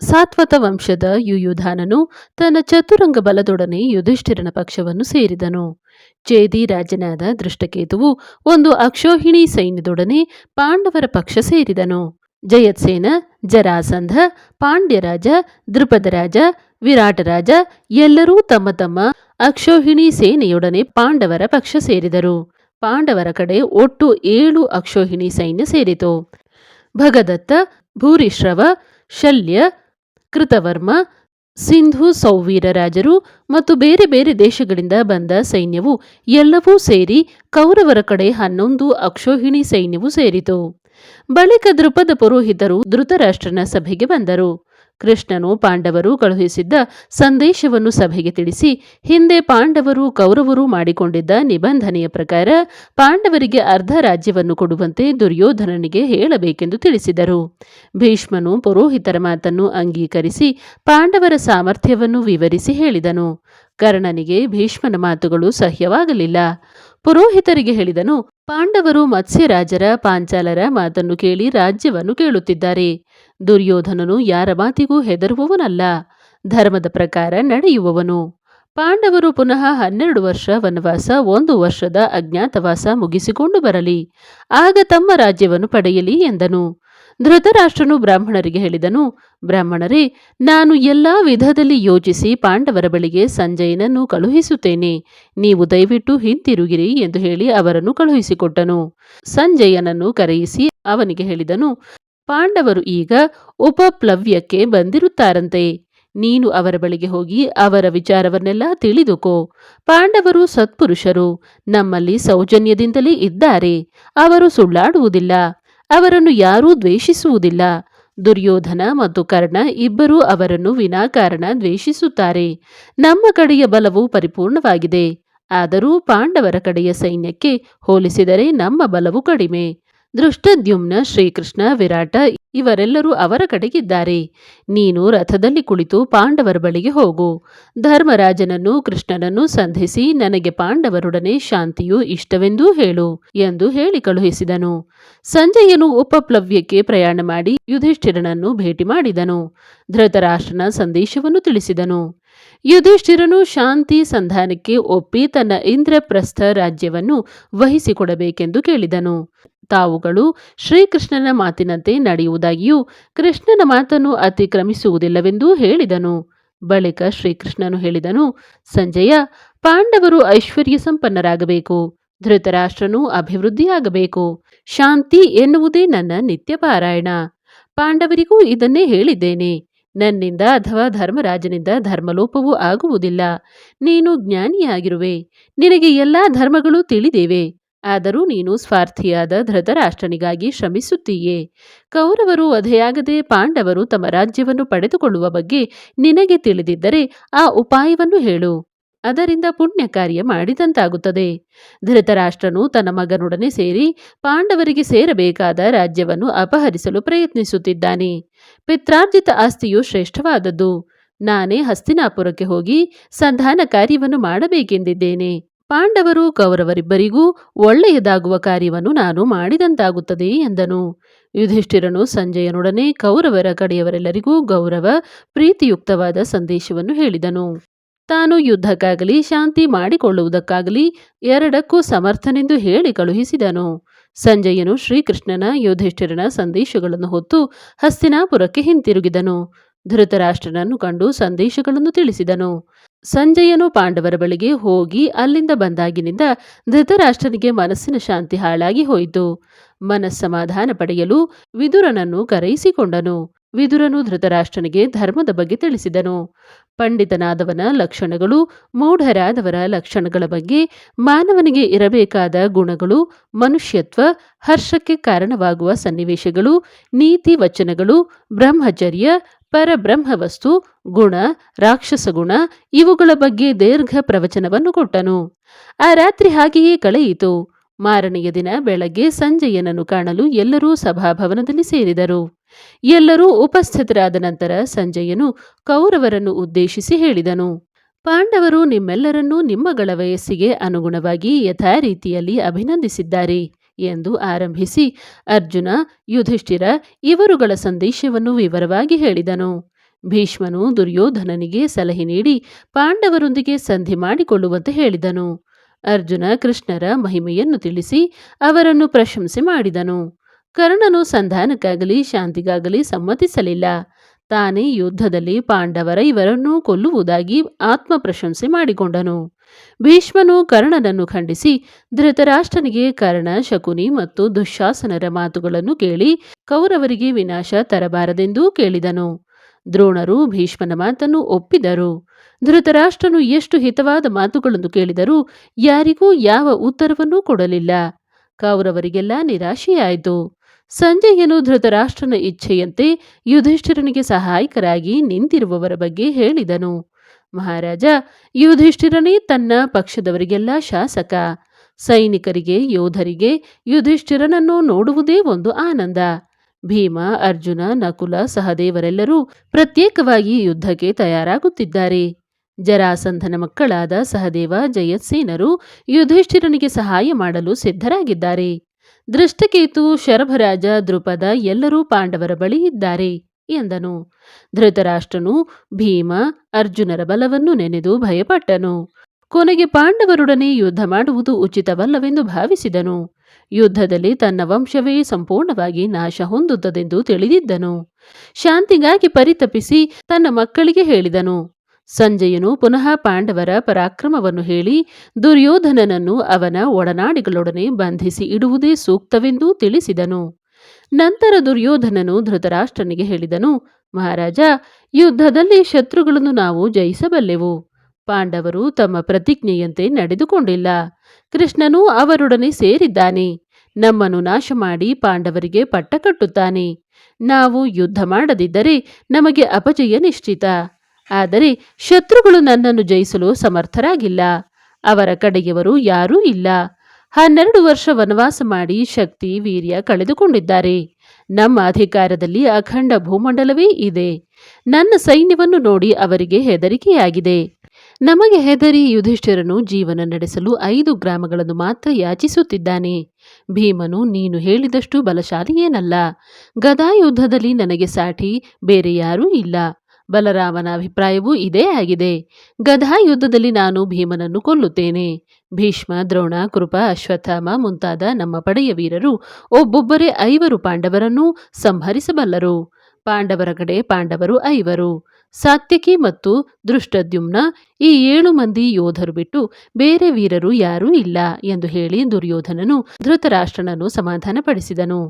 ಸಾತ್ವತ ವಂಶದ ಯುಯುಧಾನನು ತನ್ನ ಚತುರಂಗ ಬಲದೊಡನೆ ಯುಧಿಷ್ಠಿರನ ಪಕ್ಷವನ್ನು ಸೇರಿದನು. ಚೇದಿ ರಾಜನಾದ ದೃಷ್ಟಕೇತುವು ಒಂದು ಅಕ್ಷೋಹಿಣಿ ಸೈನ್ಯದೊಡನೆ ಪಾಂಡವರ ಪಕ್ಷ ಸೇರಿದನು. ಜಯತ್ಸೇನ, ಜರಾಸಂಧ, ಪಾಂಡ್ಯರಾಜ ದೃಪದರಾಜ ವಿರಾಟರಾಜ ಎಲ್ಲರೂ ತಮ್ಮ ತಮ್ಮ ಅಕ್ಷೋಹಿಣಿ ಸೇನೆಯೊಡನೆ ಪಾಂಡವರ ಪಕ್ಷ ಸೇರಿದರು. ಪಾಂಡವರ ಕಡೆ ಒಟ್ಟು ಏಳು ಅಕ್ಷೋಹಿಣಿ ಸೈನ್ಯ ಸೇರಿತು. ಭಗದತ್ತ, ಭೂರಿಶ್ರವ, ಶಲ್ಯ, ಕೃತವರ್ಮ, ಸಿಂಧು ಸೌವೀರ ರಾಜರು ಮತ್ತು ಬೇರೆ ಬೇರೆ ದೇಶಗಳಿಂದ ಬಂದ ಸೈನ್ಯವು ಎಲ್ಲವೂ ಸೇರಿ ಕೌರವರ ಕಡೆ ಹನ್ನೊಂದು ಅಕ್ಷೋಹಿಣಿ ಸೈನ್ಯವು ಸೇರಿತು. ಬಳಿಕ ದೃಪದ ಪುರೋಹಿತರು ಧೃತರಾಷ್ಟ್ರನ ಸಭೆಗೆ ಬಂದರು. ಕೃಷ್ಣನು ಪಾಂಡವರು ಕಳುಹಿಸಿದ್ದ ಸಂದೇಶವನ್ನು ಸಭೆಗೆ ತಿಳಿಸಿ ಹಿಂದೆ ಪಾಂಡವರು ಕೌರವರು ಮಾಡಿಕೊಂಡಿದ್ದ ನಿಬಂಧನೆಯ ಪ್ರಕಾರ ಪಾಂಡವರಿಗೆ ಅರ್ಧ ರಾಜ್ಯವನ್ನು ಕೊಡುವಂತೆ ದುರ್ಯೋಧನನಿಗೆ ಹೇಳಬೇಕೆಂದು ತಿಳಿಸಿದರು. ಭೀಷ್ಮನು ಪುರೋಹಿತರ ಮಾತನ್ನು ಅಂಗೀಕರಿಸಿ ಪಾಂಡವರ ಸಾಮರ್ಥ್ಯವನ್ನು ವಿವರಿಸಿ ಹೇಳಿದನು. ಕರ್ಣನಿಗೆ ಭೀಷ್ಮನ ಮಾತುಗಳು ಸಹ್ಯವಾಗಲಿಲ್ಲ. ಪುರೋಹಿತರಿಗೆ ಹೇಳಿದನು, ಪಾಂಡವರು ಮತ್ಸ್ಯರಾಜರ ಪಾಂಚಾಲರ ಮಾತನ್ನು ಕೇಳಿ ರಾಜ್ಯವನ್ನು ಕೇಳುತ್ತಿದ್ದಾರೆ. ದುರ್ಯೋಧನನು ಯಾರ ಮಾತಿಗೂ ಹೆದರುವವನಲ್ಲ, ಧರ್ಮದ ಪ್ರಕಾರ ನಡೆಯುವವನು. ಪಾಂಡವರು ಪುನಃ ಹನ್ನೆರಡು ವರ್ಷ ವನವಾಸ, ಒಂದು ವರ್ಷದ ಅಜ್ಞಾತವಾಸ ಮುಗಿಸಿಕೊಂಡು ಬರಲಿ, ಆಗ ತಮ್ಮ ರಾಜ್ಯವನ್ನು ಪಡೆಯಲಿ ಎಂದನು. ಧೃತರಾಷ್ಟ್ರನು ಬ್ರಾಹ್ಮಣರಿಗೆ ಹೇಳಿದನು, ಬ್ರಾಹ್ಮಣರೇ, ನಾನು ಎಲ್ಲಾ ವಿಧದಲ್ಲಿ ಯೋಚಿಸಿ ಪಾಂಡವರ ಬಳಿಗೆ ಸಂಜಯನನ್ನು ಕಳುಹಿಸುತ್ತೇನೆ. ನೀವು ದಯವಿಟ್ಟು ಹಿಂತಿರುಗಿರಿ ಎಂದು ಹೇಳಿ ಅವರನ್ನು ಕಳುಹಿಸಿಕೊಟ್ಟನು. ಸಂಜಯನನ್ನು ಕರೆಯಿಸಿ ಅವನಿಗೆ ಹೇಳಿದನು, ಪಾಂಡವರು ಈಗ ಉಪಪ್ಲವ್ಯಕ್ಕೆ ಬಂದಿರುತ್ತಾರಂತೆ. ನೀನು ಅವರ ಬಳಿಗೆ ಹೋಗಿ ಅವರ ವಿಚಾರವನ್ನೆಲ್ಲ ತಿಳಿದುಕೋ. ಪಾಂಡವರು ಸತ್ಪುರುಷರು, ನಮ್ಮಲ್ಲಿ ಸೌಜನ್ಯದಿಂದಲೇ ಇದ್ದಾರೆ. ಅವರು ಸುಳ್ಳಾಡುವುದಿಲ್ಲ. ಅವರನ್ನು ಯಾರೂ ದ್ವೇಷಿಸುವುದಿಲ್ಲ. ದುರ್ಯೋಧನ ಮತ್ತು ಕರ್ಣ ಇಬ್ಬರೂ ಅವರನ್ನು ವಿನಾಕಾರಣ ದ್ವೇಷಿಸುತ್ತಾರೆ. ನಮ್ಮ ಕಡೆಯ ಬಲವು ಪರಿಪೂರ್ಣವಾಗಿದೆ. ಆದರೂ ಪಾಂಡವರ ಕಡೆಯ ಸೈನ್ಯಕ್ಕೆ ಹೋಲಿಸಿದರೆ ನಮ್ಮ ಬಲವು ಕಡಿಮೆ. ದೃಷ್ಟದ್ಯುಮ್ನ ಶ್ರೀಕೃಷ್ಣ, ವಿರಾಟ ಇವರೆಲ್ಲರೂ ಅವರ ಕಡೆಗಿದ್ದಾರೆ. ನೀನು ರಥದಲ್ಲಿ ಕುಳಿತು ಪಾಂಡವರ ಬಳಿಗೆ ಹೋಗು. ಧರ್ಮರಾಜನನ್ನು, ಕೃಷ್ಣನನ್ನು ಸಂಧಿಸಿ ನನಗೆ ಪಾಂಡವರೊಡನೆ ಶಾಂತಿಯು ಇಷ್ಟವೆಂದೂ ಹೇಳು ಎಂದು ಹೇಳಿ ಕಳುಹಿಸಿದನು. ಸಂಜಯನು ಉಪಪ್ಲವ್ಯಕ್ಕೆ ಪ್ರಯಾಣ ಮಾಡಿ ಯುಧಿಷ್ಠಿರನನ್ನು ಭೇಟಿ ಮಾಡಿದನು. ಧೃತರಾಷ್ಟ್ರನ ಸಂದೇಶವನ್ನು ತಿಳಿಸಿದನು. ಯುಧಿಷ್ಠಿರನು ಶಾಂತಿ ಸಂಧಾನಕ್ಕೆ ಒಪ್ಪಿ ತನ್ನ ಇಂದ್ರಪ್ರಸ್ಥ ರಾಜ್ಯವನ್ನು ವಹಿಸಿಕೊಡಬೇಕೆಂದು ಕೇಳಿದನು. ತಾವುಗಳು ಶ್ರೀಕೃಷ್ಣನ ಮಾತಿನಂತೆ ನಡೆಯುವುದಾಗಿಯೂ ಕೃಷ್ಣನ ಮಾತನ್ನು ಅತಿಕ್ರಮಿಸುವುದಿಲ್ಲವೆಂದೂ ಹೇಳಿದನು. ಬಳಿಕ ಶ್ರೀಕೃಷ್ಣನು ಹೇಳಿದನು, ಸಂಜಯ, ಪಾಂಡವರು ಐಶ್ವರ್ಯ ಸಂಪನ್ನರಾಗಬೇಕು, ಧೃತರಾಷ್ಟ್ರನು ಅಭಿವೃದ್ಧಿಯಾಗಬೇಕು, ಶಾಂತಿ ಎನ್ನುವುದೇ ನನ್ನ ನಿತ್ಯ ಪಾರಾಯಣ. ಪಾಂಡವರಿಗೂ ಇದನ್ನೇ ಹೇಳಿದ್ದೇನೆ. ನನ್ನಿಂದ ಅಥವಾ ಧರ್ಮರಾಜನಿಂದ ಧರ್ಮಲೋಪವೂ ಆಗುವುದಿಲ್ಲ. ನೀನು ಜ್ಞಾನಿಯಾಗಿರುವೆ. ನಿನಗೆ ಎಲ್ಲಾ ಧರ್ಮಗಳು ತಿಳಿದಿವೆ. ಆದರೂ ನೀನು ಸ್ವಾರ್ಥಿಯಾದ ಧೃತರಾಷ್ಟ್ರನಿಗಾಗಿ ಶ್ರಮಿಸುತ್ತೀಯೇ. ಕೌರವರು ವಧೆಯಾಗದೆ ಪಾಂಡವರು ತಮ್ಮ ರಾಜ್ಯವನ್ನು ಪಡೆದುಕೊಳ್ಳುವ ಬಗ್ಗೆ ನಿನಗೆ ತಿಳಿದಿದ್ದರೆ ಆ ಉಪಾಯವನ್ನು ಹೇಳು. ಅದರಿಂದ ಪುಣ್ಯ ಕಾರ್ಯ ಮಾಡಿದಂತಾಗುತ್ತದೆ. ಧೃತರಾಷ್ಟ್ರನು ತನ್ನ ಮಗನೊಡನೆ ಸೇರಿ ಪಾಂಡವರಿಗೆ ಸೇರಬೇಕಾದ ರಾಜ್ಯವನ್ನು ಅಪಹರಿಸಲು ಪ್ರಯತ್ನಿಸುತ್ತಿದ್ದಾನೆ. ಪಿತ್ರಾರ್ಜಿತ ಆಸ್ತಿಯು ಶ್ರೇಷ್ಠವಾದದ್ದು. ನಾನೇ ಹಸ್ತಿನಾಪುರಕ್ಕೆ ಹೋಗಿ ಸಂಧಾನ ಕಾರ್ಯವನ್ನು ಮಾಡಬೇಕೆಂದಿದ್ದೇನೆ. ಪಾಂಡವರು ಕೌರವರಿಬ್ಬರಿಗೂ ಒಳ್ಳೆಯದಾಗುವ ಕಾರ್ಯವನ್ನು ನಾನು ಮಾಡಿದಂತಾಗುತ್ತದೆ ಎಂದನು. ಯುಧಿಷ್ಠಿರನು ಸಂಜಯನೊಡನೆ ಕೌರವರ ಕಡೆಯವರೆಲ್ಲರಿಗೂ ಗೌರವ, ಪ್ರೀತಿಯುಕ್ತವಾದ ಸಂದೇಶವನ್ನು ಹೇಳಿದನು. ತಾನು ಯುದ್ಧಕ್ಕಾಗಲಿ, ಶಾಂತಿ ಮಾಡಿಕೊಳ್ಳುವುದಕ್ಕಾಗಲಿ ಎರಡಕ್ಕೂ ಸಮರ್ಥನೆಂದು ಹೇಳಿ ಕಳುಹಿಸಿದನು. ಸಂಜಯನು ಶ್ರೀಕೃಷ್ಣನ, ಯುಧಿಷ್ಠಿರನ ಸಂದೇಶಗಳನ್ನು ಹೊತ್ತು ಹಸ್ತಿನಾಪುರಕ್ಕೆ ಹಿಂತಿರುಗಿದನು. ಧೃತರಾಷ್ಟ್ರನನ್ನು ಕಂಡು ಸಂದೇಶಗಳನ್ನು ತಿಳಿಸಿದನು. ಸಂಜಯನು ಪಾಂಡವರ ಬಳಿಗೆ ಹೋಗಿ ಅಲ್ಲಿಂದ ಬಂದಾಗಿನಿಂದ ಧೃತರಾಷ್ಟ್ರನಿಗೆ ಮನಸ್ಸಿನ ಶಾಂತಿ ಹಾಳಾಗಿ ಹೋಯಿತು. ಮನಸ್ಸಮಾಧಾನ ಪಡೆಯಲು ವಿದುರನನ್ನು ಕರೆಯಿಸಿಕೊಂಡನು. ವಿದುರನು ಧೃತರಾಷ್ಟ್ರನಿಗೆ ಧರ್ಮದ ಬಗ್ಗೆ ತಿಳಿಸಿದನು. ಪಂಡಿತನಾದವನ ಲಕ್ಷಣಗಳು, ಮೂಢರಾದವರ ಲಕ್ಷಣಗಳ ಬಗ್ಗೆ, ಮಾನವನಿಗೆ ಇರಬೇಕಾದ ಗುಣಗಳು, ಮನುಷ್ಯತ್ವ, ಹರ್ಷಕ್ಕೆ ಕಾರಣವಾಗುವ ಸನ್ನಿವೇಶಗಳು, ನೀತಿ ವಚನಗಳು, ಬ್ರಹ್ಮಚರ್ಯ ಪರಬ್ರಹ್ಮವಸ್ತು, ಗುಣ, ರಾಕ್ಷಸ ಗುಣ ಇವುಗಳ ಬಗ್ಗೆ ದೀರ್ಘ ಪ್ರವಚನವನ್ನು ಕೊಟ್ಟನು. ಆ ರಾತ್ರಿ ಹಾಗೆಯೇ ಕಳೆಯಿತು. ಮಾರನೆಯ ದಿನ ಬೆಳಗ್ಗೆ ಸಂಜಯನನ್ನು ಕಾಣಲು ಎಲ್ಲರೂ ಸಭಾಭವನದಲ್ಲಿ ಸೇರಿದರು. ಎಲ್ಲರೂ ಉಪಸ್ಥಿತರಾದ ನಂತರ ಸಂಜಯನು ಕೌರವರನ್ನು ಉದ್ದೇಶಿಸಿ ಹೇಳಿದನು, ಪಾಂಡವರು ನಿಮ್ಮೆಲ್ಲರನ್ನೂ ನಿಮ್ಮಗಳ ವಯಸ್ಸಿಗೆ ಅನುಗುಣವಾಗಿ ಯಥಾರೀತಿಯಲ್ಲಿ ಅಭಿನಂದಿಸಿದ್ದಾರೆ. ಎಂದು ಆರಂಭಿಸಿ ಅರ್ಜುನ, ಯುಧಿಷ್ಠಿರ ಇವರುಗಳ ಸಂದೇಶವನ್ನು ವಿವರವಾಗಿ ಹೇಳಿದನು. ಭೀಷ್ಮನು ದುರ್ಯೋಧನನಿಗೆ ಸಲಹೆ ನೀಡಿ ಪಾಂಡವರೊಂದಿಗೆ ಸಂಧಿ ಮಾಡಿಕೊಳ್ಳುವಂತೆ ಹೇಳಿದನು. ಅರ್ಜುನ ಕೃಷ್ಣರ ಮಹಿಮೆಯನ್ನು ತಿಳಿಸಿ ಅವರನ್ನು ಪ್ರಶಂಸೆ ಮಾಡಿದನು. ಕರ್ಣನು ಸಂಧಾನಕ್ಕಾಗಲಿ, ಶಾಂತಿಗಾಗಲಿ ಸಮ್ಮತಿಸಲಿಲ್ಲ. ತಾನೇ ಯುದ್ಧದಲ್ಲಿ ಪಾಂಡವರ ಇವರನ್ನೂ ಕೊಲ್ಲುವುದಾಗಿ ಆತ್ಮ ಪ್ರಶಂಸೆ ಮಾಡಿಕೊಂಡನು. ಭೀಷ್ಮನು ಕರ್ಣನನ್ನು ಖಂಡಿಸಿ ಧೃತರಾಷ್ಟ್ರನಿಗೆ ಕರ್ಣ, ಶಕುನಿ ಮತ್ತು ದುಶಾಸನರ ಮಾತುಗಳನ್ನು ಕೇಳಿ ಕೌರವರಿಗೆ ವಿನಾಶ ತರಬಾರದೆಂದೂ ಕೇಳಿದನು. ದ್ರೋಣರು ಭೀಷ್ಮನ ಮಾತನ್ನು ಒಪ್ಪಿದರು. ಧೃತರಾಷ್ಟ್ರನು ಎಷ್ಟು ಹಿತವಾದ ಮಾತುಗಳನ್ನು ಕೇಳಿದರೂ ಯಾರಿಗೂ ಯಾವ ಉತ್ತರವನ್ನೂ ಕೊಡಲಿಲ್ಲ. ಕೌರವರಿಗೆಲ್ಲ ನಿರಾಶೆಯಾಯಿತು. ಸಂಜಯನು ಧೃತರಾಷ್ಟ್ರನ ಇಚ್ಛೆಯಂತೆ ಯುಧಿಷ್ಠಿರನಿಗೆ ಸಹಾಯಕರಾಗಿ ನಿಂತಿರುವವರ ಬಗ್ಗೆ ಹೇಳಿದನು. ಮಹಾರಾಜ, ಯುಧಿಷ್ಠಿರನೇ ತನ್ನ ಪಕ್ಷದವರಿಗೆಲ್ಲ ಶಾಸಕ. ಸೈನಿಕರಿಗೆ, ಯೋಧರಿಗೆ ಯುಧಿಷ್ಠಿರನನ್ನು ನೋಡುವುದೇ ಒಂದು ಆನಂದ. ಭೀಮ, ಅರ್ಜುನ, ನಕುಲ ಸಹದೇವರೆಲ್ಲರೂ ಪ್ರತ್ಯೇಕವಾಗಿ ಯುದ್ಧಕ್ಕೆ ತಯಾರಾಗುತ್ತಿದ್ದಾರೆ. ಜರಾಸಂಧನ ಮಕ್ಕಳಾದ ಸಹದೇವ ಜಯತ್ಸೇನರು ಯುಧಿಷ್ಠಿರನಿಗೆ ಸಹಾಯ ಮಾಡಲು ಸಿದ್ಧರಾಗಿದ್ದಾರೆ. ದೃಷ್ಟಕೇತು ಶರಭರಾಜ ದೃಪದ ಎಲ್ಲರೂ ಪಾಂಡವರ ಬಳಿ ಇದ್ದಾರೆ ಎಂದನು. ಧೃತರಾಷ್ಟ್ರನು ಭೀಮ, ಅರ್ಜುನರ ಬಲವನ್ನು ನೆನೆದು ಭಯಪಟ್ಟನು. ಕೊನೆಗೆ ಪಾಂಡವರೊಡನೆ ಯುದ್ಧ ಮಾಡುವುದು ಉಚಿತವಲ್ಲವೆಂದು ಭಾವಿಸಿದನು. ಯುದ್ಧದಲ್ಲಿ ತನ್ನ ವಂಶವೇ ಸಂಪೂರ್ಣವಾಗಿ ನಾಶ ಹೊಂದುತ್ತದೆಂದು ತಿಳಿದಿದ್ದನು. ಶಾಂತಿಗಾಗಿ ಪರಿತಪಿಸಿ ತನ್ನ ಮಕ್ಕಳಿಗೆ ಹೇಳಿದನು. ಸಂಜಯನು ಪುನಃ ಪಾಂಡವರ ಪರಾಕ್ರಮವನ್ನು ಹೇಳಿ ದುರ್ಯೋಧನನನ್ನು ಅವನ ಒಡನಾಡಿಗಳೊಡನೆ ಬಂಧಿಸಿ ಇಡುವುದೇ ಸೂಕ್ತವೆಂದು ತಿಳಿಸಿದನು. ನಂತರ ದುರ್ಯೋಧನನು ಧೃತರಾಷ್ಟ್ರನಿಗೆ ಹೇಳಿದನು, ಮಹಾರಾಜ, ಯುದ್ಧದಲ್ಲಿ ಶತ್ರುಗಳನ್ನು ನಾವು ಜಯಿಸಬಲ್ಲೆವು. ಪಾಂಡವರು ತಮ್ಮ ಪ್ರತಿಜ್ಞೆಯಂತೆ ನಡೆದುಕೊಂಡಿಲ್ಲ. ಕೃಷ್ಣನು ಅವರೊಡನೆ ಸೇರಿದ್ದಾನೆ. ನಮ್ಮನ್ನು ನಾಶ ಮಾಡಿ ಪಾಂಡವರಿಗೆ ಪಟ್ಟ ಕಟ್ಟುತ್ತಾನೆ ನಾವು ಯುದ್ಧ ಮಾಡದಿದ್ದರೆ ನಮಗೆ ಅಪಜಯ ನಿಶ್ಚಿತ. ಆದರೆ ಶತ್ರುಗಳು ನನ್ನನ್ನು ಜಯಿಸಲು ಸಮರ್ಥರಾಗಿಲ್ಲ. ಅವರ ಕಡೆಯವರು ಯಾರೂ ಇಲ್ಲ. ಹನ್ನೆರಡು ವರ್ಷ ವನವಾಸ ಮಾಡಿ ಶಕ್ತಿ, ವೀರ್ಯ ಕಳೆದುಕೊಂಡಿದ್ದಾರೆ. ನಮ್ಮ ಅಧಿಕಾರದಲ್ಲಿ ಅಖಂಡ ಭೂಮಂಡಲವೇ ಇದೆ. ನನ್ನ ಸೈನ್ಯವನ್ನು ನೋಡಿ ಅವರಿಗೆ ಹೆದರಿಕೆಯಾಗಿದೆ. ನಮಗೆ ಹೆದರಿ ಯುಧಿಷ್ಠಿರನು ಜೀವನ ನಡೆಸಲು ಐದು ಗ್ರಾಮಗಳನ್ನು ಮಾತ್ರ ಯಾಚಿಸುತ್ತಿದ್ದಾನೆ. ಭೀಮನು, ನೀನು ಹೇಳಿದಷ್ಟು ಬಲಶಾಲಿಯೇನಲ್ಲ. ಗದಾಯುದ್ಧದಲ್ಲಿ ನನಗೆ ಸಾಠಿ ಬೇರೆ ಯಾರೂ ಇಲ್ಲ. ಬಲರಾಮನ ಅಭಿಪ್ರಾಯವೂ ಇದೇ ಆಗಿದೆ. ಗದಾಯುದ್ಧದಲ್ಲಿ ನಾನು ಭೀಮನನ್ನು ಕೊಲ್ಲುತ್ತೇನೆ. ಭೀಷ್ಮ, ದ್ರೋಣ, ಕೃಪ, ಅಶ್ವತ್ಥಾಮ ಮುಂತಾದ ನಮ್ಮ ಪಡೆಯ ವೀರರು ಒಬ್ಬೊಬ್ಬರೇ ಐವರು ಪಾಂಡವರನ್ನು ಸಂಹರಿಸಬಲ್ಲರು. ಪಾಂಡವರ ಕಡೆ ಪಾಂಡವರು ಐವರು. ಸಾತ್ಯಕಿ ಮತ್ತು ದೃಷ್ಟದ್ಯುಮ್ನ ಈ ಏಳು ಮಂದಿ ಯೋಧರು ಬಿಟ್ಟು ಬೇರೆ ವೀರರು ಯಾರೂ ಇಲ್ಲ ಎಂದು ಹೇಳಿ ದುರ್ಯೋಧನನು ಧೃತರಾಷ್ಟ್ರನನ್ನು ಸಮಾಧಾನಪಡಿಸಿದನು.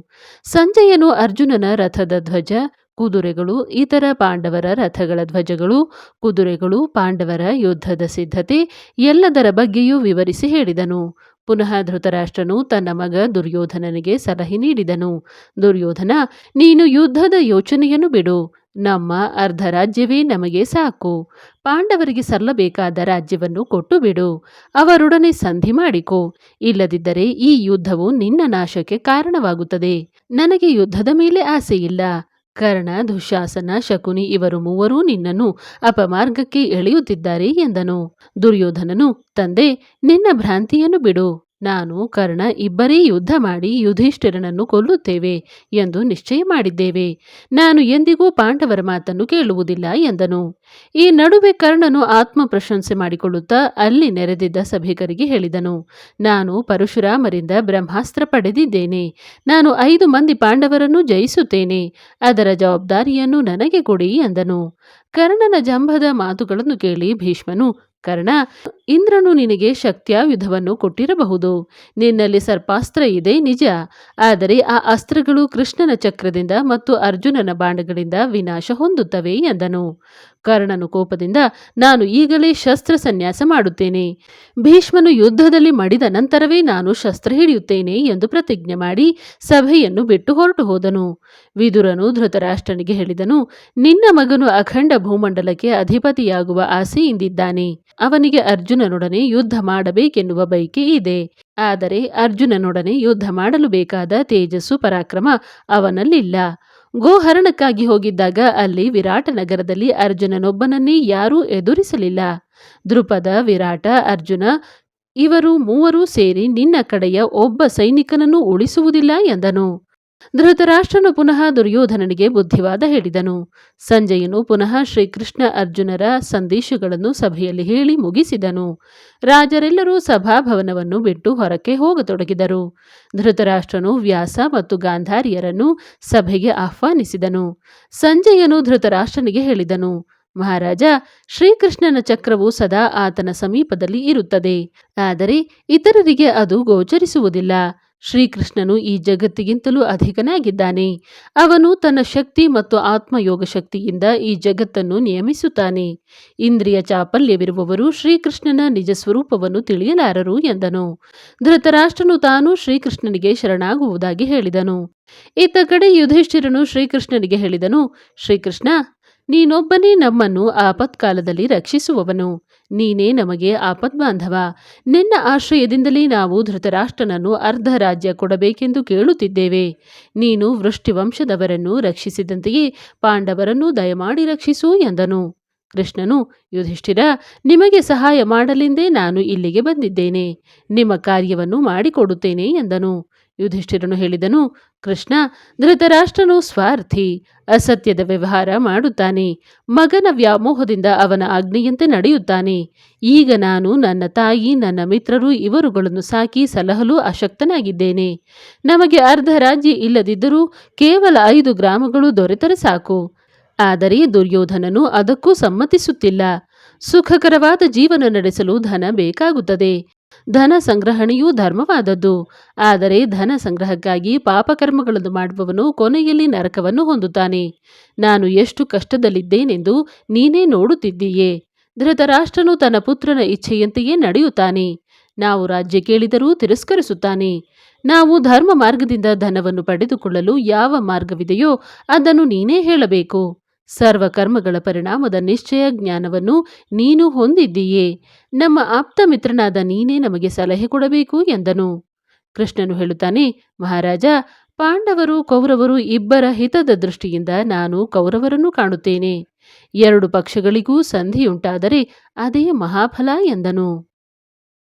ಸಂಜಯನು ಅರ್ಜುನನ ರಥದ ಧ್ವಜ ಕುದುರೆಗಳು, ಇತರ ಪಾಂಡವರ ರಥಗಳ ಧ್ವಜಗಳು, ಕುದುರೆಗಳು, ಪಾಂಡವರ ಯುದ್ಧದ ಸಿದ್ಧತೆ ಎಲ್ಲದರ ಬಗ್ಗೆಯೂ ವಿವರಿಸಿ ಹೇಳಿದನು. ಪುನಃ ಧೃತರಾಷ್ಟ್ರನು ತನ್ನ ಮಗ ದುರ್ಯೋಧನನಿಗೆ ಸಲಹೆ ನೀಡಿದನು. ದುರ್ಯೋಧನ, ನೀನು ಯುದ್ಧದ ಯೋಚನೆಯನ್ನು ಬಿಡು. ನಮ್ಮ ಅರ್ಧ ರಾಜ್ಯವೇ ನಮಗೆ ಸಾಕು. ಪಾಂಡವರಿಗೆ ಸಲ್ಲಬೇಕಾದ ರಾಜ್ಯವನ್ನು ಕೊಟ್ಟು ಬಿಡು. ಅವರೊಡನೆ ಸಂಧಿ ಮಾಡಿಕೊ. ಇಲ್ಲದಿದ್ದರೆ ಈ ಯುದ್ಧವು ನಿನ್ನ ನಾಶಕ್ಕೆ ಕಾರಣವಾಗುತ್ತದೆ. ನನಗೆ ಯುದ್ಧದ ಮೇಲೆ ಆಸೆಯಿಲ್ಲ. ಕರ್ಣ ದುಶಾಸನ ಶಕುನಿ ಇವರು ಮೂವರೂ ನಿನ್ನನ್ನು ಅಪಮಾರ್ಗಕ್ಕೆ ಎಳೆಯುತ್ತಿದ್ದಾರೆ ಎಂದನು. ದುರ್ಯೋಧನನು ತಂದೆ ನಿನ್ನ ಭ್ರಾಂತಿಯನ್ನು ಬಿಡು. ನಾನು ಕರ್ಣ ಇಬ್ಬರೇ ಯುದ್ಧ ಮಾಡಿ ಯುಧಿಷ್ಠಿರನನ್ನು ಕೊಲ್ಲುತ್ತೇವೆ ಎಂದು ನಿಶ್ಚಯ ಮಾಡಿದ್ದೇವೆ. ನಾನು ಎಂದಿಗೂ ಪಾಂಡವರ ಮಾತನ್ನು ಕೇಳುವುದಿಲ್ಲ ಎಂದನು. ಈ ನಡುವೆ ಕರ್ಣನು ಆತ್ಮ ಪ್ರಶಂಸೆ ಮಾಡಿಕೊಳ್ಳುತ್ತಾ ಅಲ್ಲಿ ನೆರೆದಿದ್ದ ಸಭಿಕರಿಗೆ ಹೇಳಿದನು. ನಾನು ಪರಶುರಾಮರಿಂದ ಬ್ರಹ್ಮಾಸ್ತ್ರ ಪಡೆದಿದ್ದೇನೆ. ನಾನು ಐದು ಮಂದಿ ಪಾಂಡವರನ್ನು ಜಯಿಸುತ್ತೇನೆ. ಅದರ ಜವಾಬ್ದಾರಿಯನ್ನು ನನಗೆ ಕೊಡಿ ಎಂದನು. ಕರ್ಣನ ಜಂಭದ ಮಾತುಗಳನ್ನು ಕೇಳಿ ಭೀಷ್ಮನು ಕರ್ಣ, ಇಂದ್ರನು ನಿನಗೆ ಶಕ್ತ್ಯಾಯುಧವನ್ನು ಕೊಟ್ಟಿರಬಹುದು. ನಿನ್ನಲ್ಲಿ ಸರ್ಪಾಸ್ತ್ರ ಇದೆ ನಿಜ. ಆದರೆ ಆ ಅಸ್ತ್ರಗಳು ಕೃಷ್ಣನ ಚಕ್ರದಿಂದ ಮತ್ತು ಅರ್ಜುನನ ಬಾಣಗಳಿಂದ ವಿನಾಶ ಹೊಂದುತ್ತವೆ ಎಂದನು. ಕರ್ಣನು ಕೋಪದಿಂದ, ನಾನು ಈಗಲೇ ಶಸ್ತ್ರ ಸನ್ಯಾಸ ಮಾಡುತ್ತೇನೆ. ಭೀಷ್ಮನು ಯುದ್ಧದಲ್ಲಿ ಮಡಿದ ನಂತರವೇ ನಾನು ಶಸ್ತ್ರ ಹಿಡಿಯುತ್ತೇನೆ ಎಂದು ಪ್ರತಿಜ್ಞೆ ಮಾಡಿ ಸಭೆಯನ್ನು ಬಿಟ್ಟು ಹೊರಟು ಹೋದನು. ವಿದುರನು ಧೃತರಾಷ್ಟ್ರನಿಗೆ ಹೇಳಿದನು, ನಿನ್ನ ಮಗನು ಅಖಂಡ ಭೂಮಂಡಲಕ್ಕೆ ಅಧಿಪತಿಯಾಗುವ ಆಸೆಯಿಂದಿದ್ದಾನೆ. ಅವನಿಗೆ ಅರ್ಜುನನೊಡನೆ ಯುದ್ಧ ಮಾಡಬೇಕೆನ್ನುವ ಬಯಕೆ ಇದೆ. ಆದರೆ ಅರ್ಜುನನೊಡನೆ ಯುದ್ಧ ಮಾಡಲು ಬೇಕಾದ ತೇಜಸ್ಸು ಪರಾಕ್ರಮ ಅವನಲ್ಲಿಲ್ಲ. ಗೋಹರಣಕ್ಕಾಗಿ ಹೋಗಿದ್ದಾಗ ಅಲ್ಲಿ ವಿರಾಟ ನಗರದಲ್ಲಿ ಅರ್ಜುನನೊಬ್ಬನನ್ನೇ ಯಾರೂ ಎದುರಿಸಲಿಲ್ಲ. ದೃಪದ ವಿರಾಟ, ಅರ್ಜುನ ಇವರು ಮೂವರೂ ಸೇರಿ ನಿನ್ನ ಕಡೆಯ ಒಬ್ಬ ಸೈನಿಕನನ್ನು ಉಳಿಸುವುದಿಲ್ಲ ಎಂದನು. ಧೃತರಾಷ್ಟ್ರನು ಪುನಃ ದುರ್ಯೋಧನನಿಗೆ ಬುದ್ಧಿವಾದ ಹೇಳಿದನು. ಸಂಜಯನು ಪುನಃ ಶ್ರೀಕೃಷ್ಣ ಅರ್ಜುನರ ಸಂದೇಶಗಳನ್ನು ಸಭೆಯಲ್ಲಿ ಹೇಳಿ ಮುಗಿಸಿದನು. ರಾಜರೆಲ್ಲರೂ ಸಭಾಭವನವನ್ನು ಬಿಟ್ಟು ಹೊರಕ್ಕೆ ಹೋಗತೊಡಗಿದರು. ಧೃತರಾಷ್ಟ್ರನು ವ್ಯಾಸ ಮತ್ತು ಗಾಂಧಾರಿಯರನ್ನು ಸಭೆಗೆ ಆಹ್ವಾನಿಸಿದನು. ಸಂಜಯನು ಧೃತರಾಷ್ಟ್ರನಿಗೆ ಹೇಳಿದನು. ಮಹಾರಾಜ, ಶ್ರೀಕೃಷ್ಣನ ಚಕ್ರವು ಸದಾ ಆತನ ಸಮೀಪದಲ್ಲಿ ಇರುತ್ತದೆ. ಆದರೆ ಇತರರಿಗೆ ಅದು ಗೋಚರಿಸುವುದಿಲ್ಲ. ಶ್ರೀಕೃಷ್ಣನು ಈ ಜಗತ್ತಿಗಿಂತಲೂ ಅಧಿಕನಾಗಿದ್ದಾನೆ. ಅವನು ತನ್ನ ಶಕ್ತಿ ಮತ್ತು ಆತ್ಮಯೋಗ ಶಕ್ತಿಯಿಂದ ಈ ಜಗತ್ತನ್ನು ನಿಯಮಿಸುತ್ತಾನೆ. ಇಂದ್ರಿಯ ಚಾಪಲ್ಯವಿರುವವರು ಶ್ರೀಕೃಷ್ಣನ ನಿಜ ಸ್ವರೂಪವನ್ನು ತಿಳಿಯಲಾರರು ಎಂದನು. ಧೃತರಾಷ್ಟ್ರನು ತಾನು ಶ್ರೀಕೃಷ್ಣನಿಗೆ ಶರಣಾಗುವುದಾಗಿ ಹೇಳಿದನು. ಇತ್ತ ಕಡೆ ಯುಧಿಷ್ಠಿರನು ಶ್ರೀಕೃಷ್ಣನಿಗೆ ಹೇಳಿದನು, ಶ್ರೀಕೃಷ್ಣ ನೀನೊಬ್ಬನೇ ನಮ್ಮನ್ನು ಆಪತ್ಕಾಲದಲ್ಲಿ ರಕ್ಷಿಸುವವನು. ನೀನೇ ನಮಗೆ ಆಪದ್ಬಾಂಧವ. ನಿನ್ನ ಆಶ್ರಯದಿಂದಲೇ ನಾವು ಧೃತರಾಷ್ಟ್ರನನ್ನು ಅರ್ಧ ರಾಜ್ಯ ಕೊಡಬೇಕೆಂದು ಕೇಳುತ್ತಿದ್ದೇವೆ. ನೀನು ವೃಷ್ಟಿವಂಶದವರನ್ನು ರಕ್ಷಿಸಿದಂತೆಯೇ ಪಾಂಡವರನ್ನು ದಯಮಾಡಿ ರಕ್ಷಿಸು ಎಂದನು. ಕೃಷ್ಣನು, ಯುಧಿಷ್ಠಿರ, ನಿಮಗೆ ಸಹಾಯ ಮಾಡಲೆಂದೇ ನಾನು ಇಲ್ಲಿಗೆ ಬಂದಿದ್ದೇನೆ. ನಿಮ್ಮ ಕಾರ್ಯವನ್ನು ಮಾಡಿಕೊಡುತ್ತೇನೆ ಎಂದನು. ಯುಧಿಷ್ಠಿರನು ಹೇಳಿದನು, ಕೃಷ್ಣ, ಧೃತರಾಷ್ಟ್ರನು ಸ್ವಾರ್ಥಿ, ಅಸತ್ಯದ ವ್ಯವಹಾರ ಮಾಡುತ್ತಾನೆ, ಮಗನ ವ್ಯಾಮೋಹದಿಂದ ಅವನ ಆಜ್ಞೆಯಂತೆ ನಡೆಯುತ್ತಾನೆ. ಈಗ ನಾನು ನನ್ನ ತಾಯಿ, ನನ್ನ ಮಿತ್ರರು ಇವರುಗಳನ್ನು ಸಾಕಿ ಸಲಹಲು ಅಶಕ್ತನಾಗಿದ್ದೇನೆ. ನಮಗೆ ಅರ್ಧ ರಾಜ್ಯ ಇಲ್ಲದಿದ್ದರೂ ಕೇವಲ ಐದು ಗ್ರಾಮಗಳು ದೊರೆತರೆ ಸಾಕು. ಆದರೆ ದುರ್ಯೋಧನನು ಅದಕ್ಕೂ ಸಮ್ಮತಿಸುತ್ತಿಲ್ಲ. ಸುಖಕರವಾದ ಜೀವನ ನಡೆಸಲು ಧನ ಬೇಕಾಗುತ್ತದೆ. ಧನ ಸಂಗ್ರಹಣೆಯೂ ಧರ್ಮವಾದದ್ದು. ಆದರೆ ಧನ ಸಂಗ್ರಹಕ್ಕಾಗಿ ಪಾಪಕರ್ಮಗಳನ್ನು ಮಾಡುವವನು ಕೊನೆಯಲ್ಲಿ ನರಕವನ್ನು ಹೊಂದುತ್ತಾನೆ. ನಾನು ಎಷ್ಟು ಕಷ್ಟದಲ್ಲಿದ್ದೇನೆಂದು ನೀನೇ ನೋಡುತ್ತಿದ್ದೀಯೇ. ಧೃತರಾಷ್ಟ್ರನು ತನ್ನ ಪುತ್ರನ ಇಚ್ಛೆಯಂತೆಯೇ ನಡೆಯುತ್ತಾನೆ. ನಾವು ರಾಜ್ಯ ಕೇಳಿದರೂ ತಿರಸ್ಕರಿಸುತ್ತಾನೆ. ನಾವು ಧರ್ಮ ಮಾರ್ಗದಿಂದ ಧನವನ್ನು ಪಡೆದುಕೊಳ್ಳಲು ಯಾವ ಮಾರ್ಗವಿದೆಯೋ ಅದನ್ನು ನೀನೇ ಹೇಳಬೇಕು. ಸರ್ವ ಕರ್ಮಗಳ ಪರಿಣಾಮದ ನಿಶ್ಚಯ ಜ್ಞಾನವನ್ನು ನೀನು ಹೊಂದಿದ್ದೀಯೇ. ನಮ್ಮ ಆಪ್ತ ಮಿತ್ರನಾದ ನೀನೇ ನಮಗೆ ಸಲಹೆ ಕೊಡಬೇಕು ಎಂದನು. ಕೃಷ್ಣನು ಹೇಳುತ್ತಾನೆ, ಮಹಾರಾಜ, ಪಾಂಡವರು, ಕೌರವರು ಇಬ್ಬರ ಹಿತದ ದೃಷ್ಟಿಯಿಂದ ನಾನು ಕೌರವರನ್ನು ಕಾಣುತ್ತೇನೆ. ಎರಡು ಪಕ್ಷಗಳಿಗೂ ಸಂಧಿಯುಂಟಾದರೆ ಅದೇ ಮಹಾಫಲ ಎಂದನು.